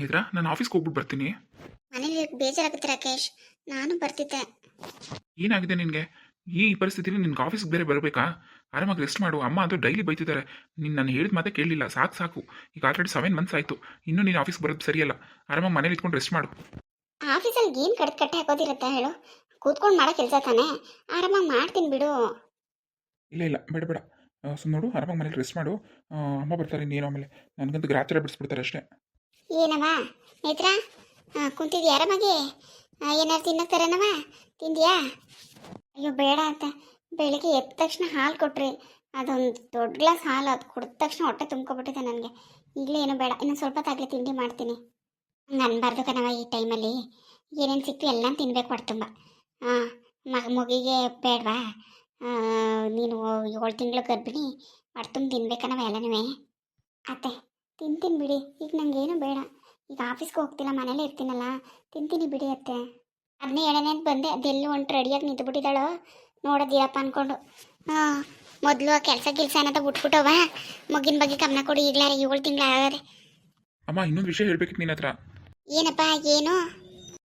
ನೇತ್ರ ನಾನು ಆಫೀಸ್ಗೆ ಹೋಗ್ಬಿಟ್ಟು ಬರ್ತೀನಿ. ಮನೇಲಿ ಬೇಜಾರಾಗುತ್ತೆ ರಾಕೇಶ್. ನಾನು ಬರ್ತಿದ್ದೆ. ಏನಾಗಿದೆ ನಿನಗೆ? ಈ ಪರಿಸ್ಥಿತಿಲಿ ನಿನ್ಗೆ ಆಫೀಸ್ಗೆ ಬೇರೆ ಬರಬೇಕಾ? ಆರಾಮಾಗಿ ರೆಸ್ಟ್ ಮಾಡು. ಅಮ್ಮ ಅದು ಡೈಲಿ ಬೈತಿದ್ದಾರೆ ನೀನು ನಾನು ಹೇಳಿದ ಮಾತೇ ಕೇಳಲಿಲ್ಲ. ಸಾಕು ಸಾಕು. ಈಗ ಆಲ್ರೆಡಿ ಸೆವೆನ್ ಮಂತ್ಸ್ ಆಯಿತು. ಇನ್ನೂ ನೀನು ಆಫೀಸ್ಗೆ ಬರೋದು ಸರಿಯಲ್ಲ. ಆರಾಮಾಗಿ ಮನೇಲಿ ಇಟ್ಕೊಂಡು ರೆಸ್ಟ್ ಮಾಡು. ಆಫೀಸಲ್ಲಿ ಏನು ಕಟ್ ಕಟ್ಟೆ ಹಾಕೋದಿರುತ್ತೆ ಹೇಳು? ಕೂತ್ಕೊಂಡು ಮಾಡೋ ಕೆಲಸ ತಾನೇ? ಆರಾಮಾಗಿ ಮಾಡ್ತೀನಿ ಬಿಡು. ಇಲ್ಲ ಇಲ್ಲ. ಬೇಡ ಬೇಡ. ಸುಮ್ಮನೆ ನೋಡು. ಆರಾಮಾಗಿ ಮನೇಲಿ ರೆಸ್ಟ್ ಮಾಡು. ಅಮ್ಮ ಬರ್ತಾರೆ ನೀನು ಆಮೇಲೆ. ನನಗಂತೂ ಗ್ರಾಚಾರ ಬಿಡಿಸ್ಬಿಡ್ತಾರೆ ಅಷ್ಟೇ. ಏನವ ನೇತ್ರ? ಕುಂತಿದ್ಯಾ ಆರಾಮಾಗಿ? ಏನಾರು ತಿನ್ನಕ್ತಾರೇನವ ತಿಂದ್ಯಾ? ಅಯ್ಯೋ, ಬೇಡ ಅಂತ. ಬೆಳಿಗ್ಗೆ ಎದ್ದ ತಕ್ಷಣ ಹಾಲು ಕೊಟ್ರಿ. ಅದೊಂದು ದೊಡ್ಡ ಗ್ಲಾಸ್ ಹಾಲು ಅದು ಕುಡಿದ ತಕ್ಷಣ ಹೊಟ್ಟೆ ತುಂಬ್ಕೊಬಿಟ್ಟಿದೆ ನನಗೆ. ಈಗಲೇ ಏನೂ ಬೇಡ. ಇನ್ನೊಂದು ಸ್ವಲ್ಪ ತಾಗಲಿ ತಿಂಡಿ ಮಾಡ್ತೀನಿ. ಹಂಗೆ ಅನ್ಬಾರ್ದು ಕಣವ ಈ ಟೈಮಲ್ಲಿ. ಏನೇನು ಸಿಕ್ತು ಎಲ್ಲ ತಿನ್ಬೇಕು ಹೊಟ್ಟೆ ತುಂಬ. ಹಾಂ ಮಗ ಮಗಿಗೆ ಬೇಡವಾ ನೀನು ಏಳು ತಿಂಗಳು ಗರ್ಭಿಣಿ. ಹೊಟ್ಟೆ ತುಂಬ ತಿನ್ಬೇಕನವ ಎಲ್ಲನೂ ಅತ್ತೆ ತಿಂತೀನಿ ಬಿಡಿ. ಈಗ ನನಗೇನು ಬೇಡ. ಈಗ ಆಫೀಸ್ಗೆ ಹೋಗ್ತಿಲ್ಲ ಮನೇಲೇ ಇರ್ತೀನಲ್ಲ. ತಿಂತೀನಿ ಬಿಡಿ ಅತ್ತೆ. ಅದನ್ನೇ ಹೇಳೋಣ ಅಂತ ಬಂದೆ ಅದೆಲ್ಲ ಒಂಟು ರೆಡಿಯಾಗಿ ನಿಂತುಬಿಟ್ಟಿದ್ದಾಳೋ. ನೋಡೋದಿರಪ್ಪ ಅಂದ್ಕೊಂಡು ಹಾಂ ಮೊದಲು ಕೆಲಸ ಗಿಲ್ಸ ಅನ್ನೋದ ಬಿಟ್ಬಿಟ್ಟವ ಮಗಿನ ಬಗ್ಗೆ ಗಮನ ಕೊಡಿ. ಇರ್ಲಾರ ಏಳು ತಿಂಗಳ ಆಗದೆ ಅಮ್ಮ ಇನ್ನೊಂದು ವಿಷಯ ಹೇಳ್ಬೇಕಿತ್ತು ನಿನ್ನ ಹತ್ರ. ಏನಪ್ಪ ಏನು?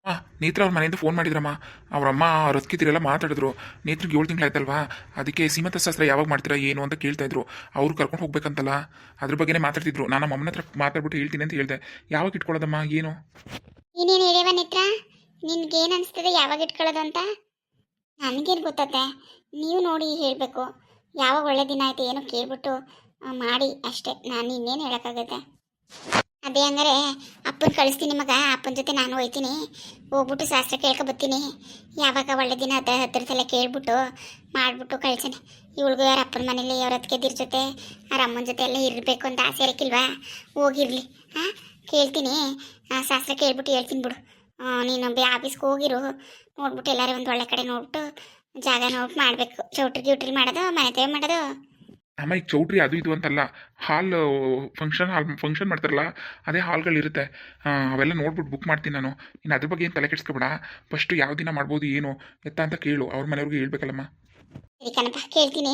ಹಾಂ ನೇತ್ರ ಅವ್ರ ಮನೆಯಿಂದ ಫೋನ್ ಮಾಡಿದ್ರಮ್ಮ. ಅವ್ರಮ್ಮ ಅವ್ರ ಅತ್ತಿಗೆಲ್ಲ ಮಾತಾಡಿದ್ರು. ನೇತ್ರಕ್ಕೆ ಏಳು ತಿಂಗಳಾಯ್ತಲ್ವಾ? ಅದಕ್ಕೆ ಸೀಮಂತ ಶಾಸ್ತ್ರ ಯಾವಾಗ ಮಾಡ್ತೀರಾ ಏನು ಅಂತ ಕೇಳ್ತಾ ಇದ್ರು. ಅವ್ರು ಕರ್ಕೊಂಡು ಹೋಗ್ಬೇಕಂತಲ್ಲ. ಅದ್ರ ಬಗ್ಗೆನೇ ಮಾತಾಡ್ತಿದ್ರು. ನಾನು ಅಮ್ಮನ ಹತ್ರ ಮಾತಾಡ್ಬಿಟ್ಟು ಹೇಳ್ತೀನಿ ಅಂತ ಹೇಳ್ದೆ. ಯಾವಾಗ ಇಟ್ಕೊಳ್ಳೋದಮ್ಮ? ಏನು? ನೀನೇನು ಹೇಳಿವ ನೇತ್ರ? ನಿನ್ಗೇನು ಅನಿಸ್ತದೆ ಯಾವಾಗ ಇಟ್ಕೊಳ್ಳೋದು ಅಂತ? ನನಗೇನು ಗೊತ್ತತ್ತೆ. ನೀವು ನೋಡಿ ಹೇಳಬೇಕು. ಯಾವಾಗ ಒಳ್ಳೆ ದಿನ ಆಯ್ತು ಏನೋ ಕೇಳ್ಬಿಟ್ಟು ಮಾಡಿ ಅಷ್ಟೇ. ನಾನು ಇನ್ನೇನು ಹೇಳೋಕ್ಕಾಗತ್ತೆ. ಅದೇ ಹಂಗಾರೆ ಅಪ್ಪನ ಕಳಿಸ್ತೀನಿ ಮಗ, ಅಪ್ಪನ ಜೊತೆ ನಾನು ಹೋಯ್ತೀನಿ. ಹೋಗ್ಬಿಟ್ಟು ಶಾಸ್ತ್ರ ಕೇಳ್ಕೊ ಬರ್ತೀನಿ. ಯಾವಾಗ ಒಳ್ಳೆ ದಿನ ಅದ ಹತ್ತಿರದೆಲ್ಲ ಕೇಳ್ಬಿಟ್ಟು ಮಾಡಿಬಿಟ್ಟು ಕಳ್ಸೀನಿ. ಇವಳಿಗೂ ಯಾರ ಅಪ್ಪನ ಮನೇಲಿ, ಅವ್ರ ಅತ್ತಿಗೆದಿರ ಜೊತೆ, ಅವ್ರ ಅಮ್ಮನ ಜೊತೆ ಎಲ್ಲ ಇರಬೇಕು ಅಂತ ಆಸೆ ಇರಕ್ಕಿಲ್ವಾ ಹೋಗಿರಲಿ. ಹಾಂ ಕೇಳ್ತೀನಿ. ಶಾಸ್ತ್ರ ಕೇಳ್ಬಿಟ್ಟು ಹೇಳ್ತೀನಿ ಬಿಡು. ನೀನು ಬೇ ಆಫೀಸ್ಗೆ ಹೋಗಿರು. ನೋಡ್ಬಿಟ್ಟು ಎಲ್ಲರೂ ಒಂದು ಒಳ್ಳೆ ಕಡೆ ನೋಡ್ಬಿಟ್ಟು ಜಾಗ ನೋಡ್ಬಿಟ್ಟು ಮಾಡಬೇಕು. ಚೌಟ್ರಿ ಗ್ಯೂಟ್ರಿ ಮಾಡೋದು, ಮನೆ ಮಾಡೋದು? ಅಮ್ಮ ಈಗ ಚೌಟ್ರಿ ಅದು ಇದು ಅಂತಲ್ಲ ಹಾಲ್ ಫಂಕ್ಷನ್ ಹಾಲ್ ಫಂಕ್ಷನ್ ಮಾಡ್ತಾರಲ್ಲ ಅದೇ ಹಾಲ್ಗಳಿರುತ್ತೆ. ಅವೆಲ್ಲ ನೋಡ್ಬಿಟ್ಟು ಬುಕ್ ಮಾಡ್ತೀನಿ ನಾನು. ಇನ್ನು ಅದ್ರ ಬಗ್ಗೆ ಏನು ತಲೆ ಕೆಡಿಸ್ಕೊಬೇಡ. ಫಸ್ಟು ಯಾವ ದಿನ ಮಾಡ್ಬೋದು ಏನು ಎತ್ತ ಅಂತ ಕೇಳು. ಅವ್ರ ಮನೆಯವ್ರಿಗೆ ಹೇಳ್ಬೇಕಲ್ಲಮ್ಮ. ಕಣಪ್ಪ ಕೇಳ್ತೀನಿ.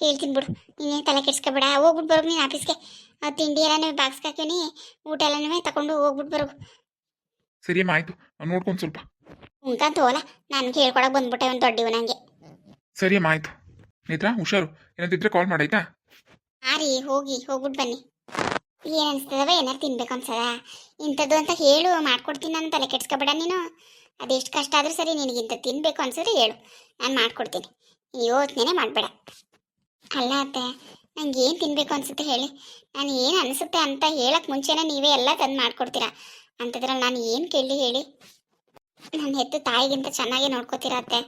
ಕೇಳ್ತೀನಿ ಬಿಡು. ನೀನೇನು ತಲೆ ಕೆಡಿಸ್ಕೊಬೇಡ. ಹೋಗ್ಬಿಟ್ಟು ಬರೋದು ನೀನು ಆಫೀಸ್ಗೆ ತಿಂಡಿ ಎಲ್ಲನೂ ಬಾಕ್ಸ್ಗೆ ಹಾಕೀನಿ ಊಟ ಎಲ್ಲನೂ ತಗೊಂಡು ಹೋಗ್ಬಿಟ್ಟು ಬರೋದು ಸರಿ ಅಮ್ಮ ಆಯಿತು. ನೋಡ್ಕೊಂಡು ಸ್ವಲ್ಪ. ಉಂಟಂತ ಹೋಲ ನಾನು ಕೇಳ್ಕೊಳಕ್ಕೆ ಬಂದ್ಬಿಟ್ಟೆ ಒಂದು ದೊಡ್ಡವು ನನಗೆ ಸರಿ ಅಮ್ಮ ಆಯಿತು. ನೇತ್ರ ಹುಷಾರು. ಏನಂತಿದ್ರೆ ಕಾಲ್ ಮಾಡಾಯ್ತಾ ಆಯ್ತಾ? ರೀ, ಹೋಗಿ ಹೋಗ್ಬಿಟ್ಟು ಬನ್ನಿ. ಏನ್ ಅನ್ಸ್ತದವ, ಏನಾರು ತಿನ್ಬೇಕು ಅನ್ಸದ? ಇಂಥದ್ದು ಅಂತ ಹೇಳು, ಮಾಡ್ಕೊಡ್ತೀನಿ ನಾನು ತಲೆ ಕೆಡ್ಸ್ಕೊಬೇಡ ನೀನು. ಅದೆಷ್ಟು ಕಷ್ಟ ಆದರೂ ಸರಿ ನಿನಗೆ ಇಂಥ ತಿನ್ಬೇಕು ಅನ್ಸಿದ್ರೆ ಹೇಳು. ನಾನು ಮಾಡ್ಕೊಡ್ತೀನಿ. ಯೋಚನೆ ಮಾಡಬೇಡ. ಅಲ್ಲ ಅತ್ತೆ, ನಂಗೆ ಏನು ತಿನ್ನಬೇಕು ಅನ್ಸುತ್ತೆ ಹೇಳಿ. ನಾನು ಏನು ಅನಿಸುತ್ತೆ ಅಂತ ಹೇಳಕ್ಕೆ ಮುಂಚೆನೇ ನೀವೇ ಎಲ್ಲ ತಂದು ಮಾಡ್ಕೊಡ್ತೀರಾ? ಅಂತದ್ರಲ್ಲಿ ನಾನು ಏನು ಕೇಳಿ ಹೇಳಿ? ನನ್ನ ಹೆತ್ತು ತಾಯಿಗಿಂತ ಚೆನ್ನಾಗಿ ನೋಡ್ಕೋತೀರ ಅತ್ತೆ?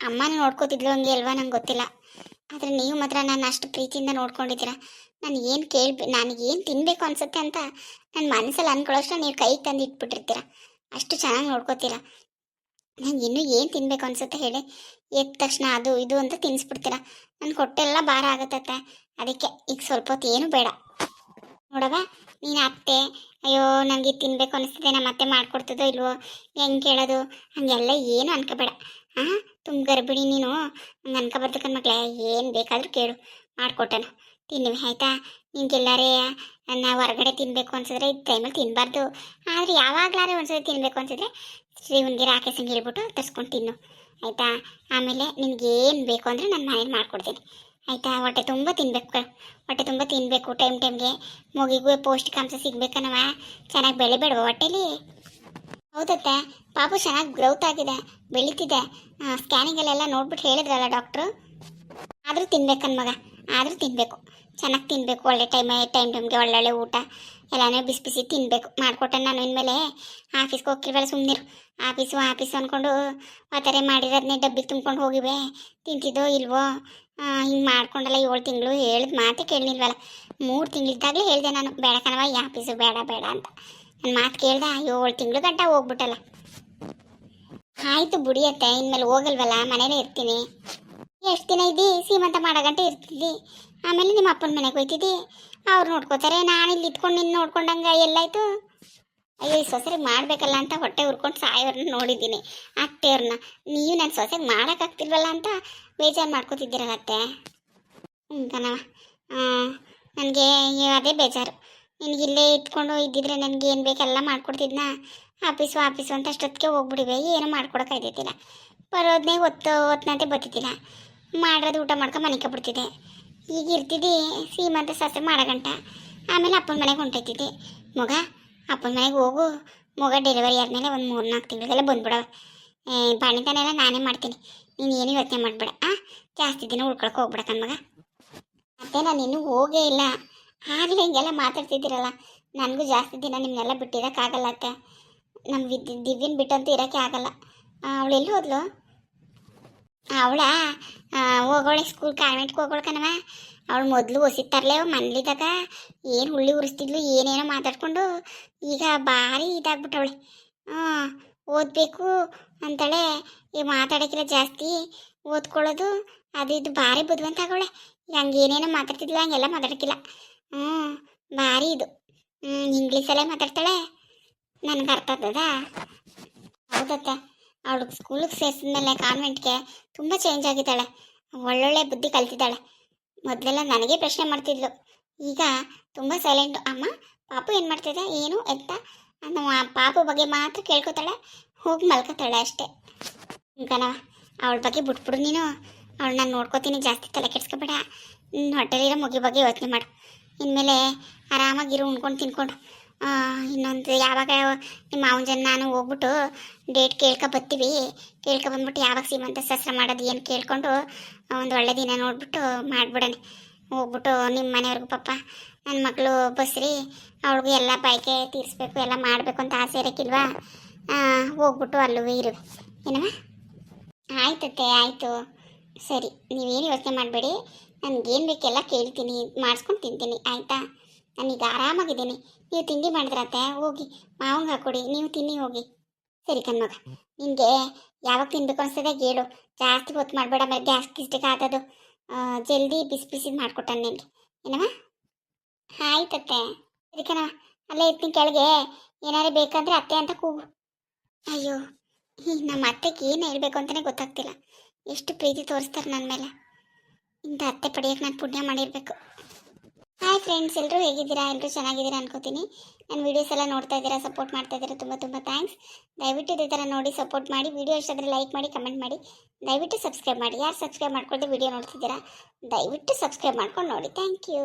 ಅಮ್ಮನ ನೋಡ್ಕೋತಿದ್ಲು ಹಂಗೆ ಅಲ್ವಾ ನಂಗೆ ಗೊತ್ತಿಲ್ಲ. ಆದರೆ ನೀವು ಮಾತ್ರ ನಾನು ಅಷ್ಟು ಪ್ರೀತಿಯಿಂದ ನೋಡ್ಕೊಂಡಿದ್ದೀರಾ. ನಾನು ಏನು ಕೇಳಿ ನನಗೆ ಏನು ತಿನ್ನಬೇಕು ಅನ್ಸುತ್ತೆ ಅಂತ ನನ್ನ ಮನಸ್ಸಲ್ಲಿ ಅಂದ್ಕೊಳ್ಳೋಷ್ಟು ನೀವು ಕೈ ತಂದು ಇಟ್ಬಿಟ್ಟಿರ್ತೀರ. ಅಷ್ಟು ಚೆನ್ನಾಗಿ ನೋಡ್ಕೋತೀರಾ. ನಂಗೆ ಇನ್ನೂ ಏನು ತಿನ್ನಬೇಕು ಅನ್ಸುತ್ತೆ ಹೇಳಿ. ಎದ್ದ ತಕ್ಷಣ ಅದು ಇದು ಅಂತ ತಿನ್ನಿಸ್ಬಿಡ್ತೀರ ನನ್ನ ಹೊಟ್ಟೆಲ್ಲ ಭಾರ ಆಗುತ್ತತ್ತೆ ಅದಕ್ಕೆ ಈಗ ಸ್ವಲ್ಪ ಹೊತ್ತು ಏನು ಬೇಡ. ನೋಡವ ನೀನು ಅತ್ತೆ. ಅಯ್ಯೋ ನನಗೆ ತಿನ್ನಬೇಕು ಅನಿಸ್ತಿದೆ. ನಮ್ಮ ಅತ್ತೆ ಮಾಡ್ಕೊಡ್ತದೋ ಇಲ್ವೋ, ಹೆಂಗೆ ಕೇಳೋದು? ಹಂಗೆಲ್ಲ ಏನು ಅನ್ಕೋಬೇಡ. ಹಾಂ ತುಂಬ ಗರ್ಭಿಣಿ ನೀನು. ನನ್ಕ ಕಣ್ಮಕ್ಳೆ ಏನು ಬೇಕಾದರೂ ಕೇಳು. ಮಾಡಿಕೊಟ್ಟನು. ತಿನ್ನಿವಿ, ಆಯಿತಾ? ನಿಂಗೆಲ್ಲಾರೇ ನಾವು ಹೊರಗಡೆ ತಿನ್ನಬೇಕು ಅನ್ಸಿದ್ರೆ ಈ ಟೈಮಲ್ಲಿ ತಿನ್ನಬಾರ್ದು ಆದರೆ ಯಾವಾಗಲಾರೆ ಒಂದ್ಸರಿ ತಿನ್ನಬೇಕು ಅನ್ಸಿದ್ರೆ ಶ್ರೀವನ್ಗೆ ರಾಕೇಶಂಗೆ ಹೇಳ್ಬಿಟ್ಟು ತರ್ಸ್ಕೊಂಡು ತಿನ್ನು. ಆಯಿತಾ? ಆಮೇಲೆ ನಿನ್ಗೆ ಏನು ಬೇಕು ಅಂದರೆ ನಾನು ಮನೇಲಿ ಮಾಡ್ಕೊಡ್ತೀನಿ. ಆಯಿತಾ? ಹೊಟ್ಟೆ ತುಂಬ ತಿನ್ಬೇಕು ಹೊಟ್ಟೆ ತುಂಬ ತಿನ್ನಬೇಕು ಟೈಮ್ ಟೈಮ್ಗೆ. ಮಗಿಗೂ ಪೌಷ್ಟಿಕಾಂಶ ಸಿಗ್ಬೇಕನವ. ಚೆನ್ನಾಗಿ ಬೆಳಿಬೇಡವ ಹೊಟ್ಟೆಲಿ? ಹೌದತ್ತೆ. ಪಾಪು ಚೆನ್ನಾಗಿ ಗ್ರೌತ್ ಆಗಿದೆ, ಬೆಳೀತಿದೆ. ಸ್ಕ್ಯಾನಿಂಗಲ್ಲೆಲ್ಲ ನೋಡ್ಬಿಟ್ಟು ಹೇಳಿದ್ರಲ್ಲ ಡಾಕ್ಟ್ರು ಆದರೂ ತಿನ್ಬೇಕನ್ ಮಗ, ಆದರೂ ತಿನ್ನಬೇಕು ಚೆನ್ನಾಗಿ ತಿನ್ನಬೇಕು ಒಳ್ಳೆ ಟೈಮ್ ಟೈಮ್ ಟೈಮ್ಗೆ ಒಳ್ಳೊಳ್ಳೆ ಊಟ, ಎಲ್ಲನೇ ಬಿಸಿ ಬಿಸಿ ತಿನ್ನಬೇಕು ಮಾಡಿಕೊಟ್ಟೆ ನಾನು ಇನ್ಮೇಲೆ ಆಫೀಸ್ಗೆ ಹೋಗ್ತಿರ್ವಲ್ಲ ಸುಮ್ಮನಿರು ಆಫೀಸು ಆಫೀಸು ಅಂದ್ಕೊಂಡು ಆ ಥರ ಮಾಡಿರೋದನ್ನೇ ಡಬ್ಬಿಗೆ ತುಂಬ್ಕೊಂಡು ಹೋಗಿವೆ. ತಿಂತಿದ್ದೋ ಇಲ್ವೋ? ಹಿಂಗೆ ಮಾಡ್ಕೊಂಡಲ್ಲ ಏಳು ತಿಂಗಳು ಹೇಳಿದ ಮಾತೇ ಕೇಳಲಿಲ್ವಲ್ಲ ಮೂರು ತಿಂಗಳಿದ್ದಾಗಲೇ ಹೇಳಿದೆ ನಾನು, ಬೇಡ ಕಣವ ಈ ಆಫೀಸು ಬೇಡ ಬೇಡ ಅಂತ. ಮಾತು ಕೇಳ್ದೆ ಏಳು ತಿಂಗಳು ಗಂಟ ಹೋಗ್ಬಿಟ್ಟಲ್ಲ. ಆಯಿತು ಬುಡಿಯತ್ತೆ ಇನ್ಮೇಲೆ ಹೋಗಲ್ವಲ್ಲ, ಮನೇಲೇ ಇರ್ತೀನಿ. ಎಷ್ಟು ದಿನ ಇದ್ದಿ? ಸೀಮಂತ ಮಾಡೋ ಗಂಟೆ ಇರ್ತಿದ್ದಿ. ಆಮೇಲೆ ನಿಮ್ಮ ಅಪ್ಪನ ಮನೆಗೆ ಹೋಯ್ತಿದ್ದಿ. ಅವ್ರು ನೋಡ್ಕೋತಾರೆ, ನಾನು ಇಲ್ಲಿ ಇದ್ಕೊಂಡು ನಿನ್ನ ನೋಡ್ಕೊಂಡಂಗೆ ಎಲ್ಲಾಯ್ತು ಅಯ್ಯೋ, ಈ ಸೊಸೆಗೆ ಮಾಡಬೇಕಲ್ಲ ಅಂತ ಹೊಟ್ಟೆ ಉರ್ಕೊಂಡು ಸಾಯೋರನ್ನ ನೋಡಿದ್ದೀನಿ. ಅತ್ತೆಯವ್ರನ್ನ ನೀವು ನನ್ನ ಸೊಸೆಗೆ ಮಾಡೋಕ್ಕಾಗ್ತಿಲ್ವಲ್ಲ ಅಂತ ಬೇಜಾರು ಮಾಡ್ಕೋತಿದ್ದೀರಲ್ಲ ಅತ್ತೆ. ಹ್ಞೂ ಕಣವ ನನಗೆ ಅದೇ ಬೇಜಾರು. ನಿನಗೆ ಇಲ್ಲೇ ಇಟ್ಕೊಂಡು ಇದ್ದಿದ್ರೆ ನನಗೆ ಏನು ಬೇಕೆಲ್ಲ ಮಾಡ್ಕೊಡ್ತಿದ್ನ? ಆಫೀಸು ಆಫೀಸು ಅಂತ ಅಷ್ಟೊತ್ತಿಗೆ ಹೋಗ್ಬಿಡಿವೆ. ಏನೂ ಮಾಡ್ಕೊಡೋಕ್ಕಾಯ್ತಿಲ್ಲ ಬರೋದನ್ನೇ ಒತ್ತು ಒತ್ತನಂತೆ ಬರ್ತಿದ್ದಿಲ್ಲ ಮಾಡೋದು ಊಟ ಮಾಡ್ಕೊಂಡು ಮನೆಗೆ ಬಿಡ್ತಿದ್ದೆ ಈಗ ಇರ್ತಿದ್ದಿ ಸೀಮಂತ ಶಾಸ್ತ್ರ ಮಾಡೋ ಗಂಟ ಆಮೇಲೆ ಅಪ್ಪನ ಮನೆಗೆ ಹೊಂಟೈತಿದ್ದೆ ಮಗ, ಅಪ್ಪನ ಮನೆಗೆ ಹೋಗು. ಮಗ ಡೆಲಿವರಿ ಆದಮೇಲೆ ಒಂದು ಮೂರು ನಾಲ್ಕು ತಿಂಗಳಿಗೆಲ್ಲ ಬಂದ್ಬಿಡವ ಬಾಣಿತನೆಲ್ಲ ನಾನೇ ಮಾಡ್ತೀನಿ. ನೀನು ಏನು ಯೋಚನೆ ಮಾಡಬೇಡ, ಆ? ಜಾಸ್ತಿ ದಿನ ಉಳ್ಕೊಳಕ್ಕೆ ಹೋಗ್ಬೇಡ ಮಗ. ಮತ್ತೆ ನಾನು ಇನ್ನೂ ಹೋಗೇ ಇಲ್ಲ. ಆಗಲೇ ಹಿಂಗೆಲ್ಲ ಮಾತಾಡ್ತಿದ್ದೀರಲ್ಲ, ನನಗೂ ಜಾಸ್ತಿ ದಿನ ನಿಮ್ಮನ್ನೆಲ್ಲ ಬಿಟ್ಟಿರೋಕ್ಕಾಗಲ್ಲ ಅತ್ತೆ ನಮ್ಮ ವಿದ್ ದಿವ್ಯನ್ ಬಿಟ್ಟಂತೂ ಇರೋಕ್ಕೆ ಆಗಲ್ಲ. ಅವಳು ಎಲ್ಲಿ ಹೋದ್ಲು? ಅವಳ? ಹೋಗೋಳೆ ಸ್ಕೂಲ್ ಕಾನ್ವೆಂಟ್ಗೆ ಹೋಗೋಳು ಕಣವ ಅವಳು ಮೊದಲು ಒಸಿತಾರಲೇ ಮನೇಲಿದ್ದಾಗ ಏನು ಹುಳ್ಳಿ ಉರಿಸ್ತಿದ್ಲು, ಏನೇನೋ ಮಾತಾಡ್ಕೊಂಡು ಈಗ ಭಾರಿ ಇದಾಗ್ಬಿಟ್ಟವಳೆ. ಹಾಂ ಓದಬೇಕು ಅಂತಾಳೆ. ಈ ಮಾತಾಡೋಕ್ಕಿಲ್ಲ ಜಾಸ್ತಿ ಓದ್ಕೊಳ್ಳೋದು, ಅದು ಇದು ಭಾರಿ ಬುದ್ಧಿವಂತ ಆಗೋಳೆ ಈಗ ಹಂಗೆ ಏನೇನೋ ಮಾತಾಡ್ತಿದ್ಲ, ಹಂಗೆಲ್ಲ ಮಾತಾಡೋಕ್ಕಿಲ್ಲ. ಹ್ಞೂ, ಭಾರಿ ಇದು. ಹ್ಞೂ, ಇಂಗ್ಲೀಷಲ್ಲೇ ಮಾತಾಡ್ತಾಳೆ. ನನಗೆ ಅರ್ಥ ಆಗ್ತದಾ? ಹೌದತ್ತ. ಅವಳು ಸ್ಕೂಲಿಗೆ ಸೇರಿಸಿದ್ಮೇಲೆ ಕಾನ್ವೆಂಟ್ಗೆ ತುಂಬ ಚೇಂಜ್ ಆಗಿದ್ದಾಳೆ. ಒಳ್ಳೊಳ್ಳೆ ಬುದ್ಧಿ ಕಲ್ತಿದ್ದಾಳೆ. ಮೊದಲೆಲ್ಲ ನನಗೆ ಪ್ರಶ್ನೆ ಮಾಡ್ತಿದ್ಲು. ಈಗ ತುಂಬ ಸೈಲೆಂಟು ಅಮ್ಮ, ಪಾಪು ಏನು ಮಾಡ್ತಿದ್ದೆ ಏನು? ಎತ್ತ? ಪಾಪು ಬಗ್ಗೆ ಮಾತ್ರ ಕೇಳ್ಕೊತಾಳೆ. ಹೋಗಿ ಮಲ್ಕೋತಾಳೆ ಅಷ್ಟೇ. ಕಣವ ಅವಳ ಬಗ್ಗೆ ಬಿಟ್ಬಿಡು ನೀನು. ಅವಳು ನಾನು ನೋಡ್ಕೋತೀನಿ. ಜಾಸ್ತಿ ತಲೆ ಕೆಡ್ಸ್ಕೊಬೇಡ. ಹೊಟ್ಟೆಲಿರೋ ಮುಗಿ ಬಗ್ಗೆ ಯೋಚನೆ ಮಾಡು. ಇನ್ಮೇಲೆ ಆರಾಮಾಗಿರು ಉಣ್ಕೊಂಡು ತಿನ್ಕೊಂಡು. ಇನ್ನೊಂದು ಯಾವಾಗ ನಿಮ್ಮ ಮಾವನ ಜನ ನಾನು ಹೋಗ್ಬಿಟ್ಟು ಡೇಟ್ ಕೇಳ್ಕೊ ಬರ್ತೀವಿ ಕೇಳ್ಕೊ ಬಂದ್ಬಿಟ್ಟು ಯಾವಾಗ ಸೀಮಂತ ಶಾಸ್ತ್ರ ಮಾಡೋದು ಏನು ಕೇಳ್ಕೊಂಡು ಒಂದು ಒಳ್ಳೆ ದಿನ ನೋಡ್ಬಿಟ್ಟು ಮಾಡ್ಬಿಡೋಣ. ಹೋಗ್ಬಿಟ್ಟು ನಿಮ್ಮ ಮನೆಯವ್ರಿಗೆ ಪಾಪ ನನ್ನ ಮಗಳು ಬಸ್ರಿ, ಅವಳಿಗೂ ಎಲ್ಲ ಬಾಯ್ಕೆ ತೀರಿಸ್ಬೇಕು, ಎಲ್ಲ ಮಾಡಬೇಕು ಅಂತ ಆಸೆ ಇರೋಕ್ಕಿಲ್ವಾ? ಹೋಗ್ಬಿಟ್ಟು ಅಲ್ಲೂ ಇರು. ಏನವ ಆಯ್ತತ್ತೆ, ಆಯಿತು. ಸರಿ, ನೀವೇನು ಯೋಚನೆ ಮಾಡಬೇಡಿ. ನನಗೇನು ಬೇಕೆಲ್ಲ ಕೇಳ್ತೀನಿ, ಮಾಡಿಸ್ಕೊಂಡು ತಿಂತೀನಿ, ಆಯಿತಾ? ನಾನೀಗ ಆರಾಮಾಗಿದ್ದೀನಿ. ನೀವು ತಿಂಡಿ ಮಾಡಿದ್ರತ್ತೆ? ಹೋಗಿ, ಮಾವಂಗೆ ಹಾಕೊಡಿ. ನೀವು ತಿನ್ನಿ, ಹೋಗಿ. ಸರಿ ಕಣ್ಮಗ, ನಿನಗೆ ಯಾವಾಗ ತಿನ್ಬೇಕು ಅನಿಸ್ತದೆ ಹೇಳು. ಜಾಸ್ತಿ ಹೊತ್ತು ಮಾಡಬೇಡ ಮೇಲೆ ಗ್ಯಾಸ್ ಗಿಸ್ಟಿಕ್ ಆದದು ಜಲ್ದಿ ಬಿಸಿ ಬಿಸಿ ಮಾಡಿಕೊಟ್ಟಾನೆ ನಿನಗೆ. ಏನಮ್ಮ ಆಯ್ತತ್ತೆ. ಸರಿ ಕಣವ, ಅಲ್ಲೇ ಇರ್ತೀನಿ ಕೆಳಗೆ. ಏನಾರು ಬೇಕಂದ್ರೆ ಅತ್ತೆ ಅಂತ ಕೂಗು. ಅಯ್ಯೋ ಈ ನಮ್ಮ ಅತ್ತೆಗೆ ಏನು ಹೇಳಬೇಕು ಅಂತಲೇ ಗೊತ್ತಾಗ್ತಿಲ್ಲ. ಎಷ್ಟು ಪ್ರೀತಿ ತೋರಿಸ್ತಾರೆ ನನ್ನ ಮೇಲೆ. ಇಂಥ ಅತ್ತೆ ಪಡೆಯೋಕ್ಕೆ ನಾನು ಪುಣ್ಯ ಮಾಡಿರಬೇಕು. ಹಾಯ್ ಫ್ರೆಂಡ್ಸ್ ಎಲ್ಲರೂ ಹೇಗಿದ್ದೀರಾ? ಎಲ್ಲರೂ ಚೆನ್ನಾಗಿದ್ದೀರಾ ಅನ್ಕೋತೀನಿ. ನನ್ನ ವೀಡಿಯೋಸ್ ಎಲ್ಲ ನೋಡ್ತಾ ಇದ್ದೀರಾ ಸಪೋರ್ಟ್ ಮಾಡ್ತಾ ಇದ್ದೀರಾ, ತುಂಬ ತುಂಬ ಥ್ಯಾಂಕ್ಸ್ ದಯವಿಟ್ಟು ಇದೇ ಥರ ನೋಡಿ ಸಪೋರ್ಟ್ ಮಾಡಿ ವೀಡಿಯೋ ಇಷ್ಟಾದರೆ ಲೈಕ್ ಮಾಡಿ ಕಮೆಂಟ್ ಮಾಡಿ. ದಯವಿಟ್ಟು ಸಬ್ಸ್ಕ್ರೈಬ್ ಮಾಡಿ. ಯಾರು ಸಬ್ಸ್ಕ್ರೈಬ್ ಮಾಡ್ಕೊಂಡು ವೀಡಿಯೋ ನೋಡ್ತಿದ್ದೀರಾ? ದಯವಿಟ್ಟು ಸಬ್ಸ್ಕ್ರೈಬ್ ಮಾಡ್ಕೊಂಡು ನೋಡಿ. Thank you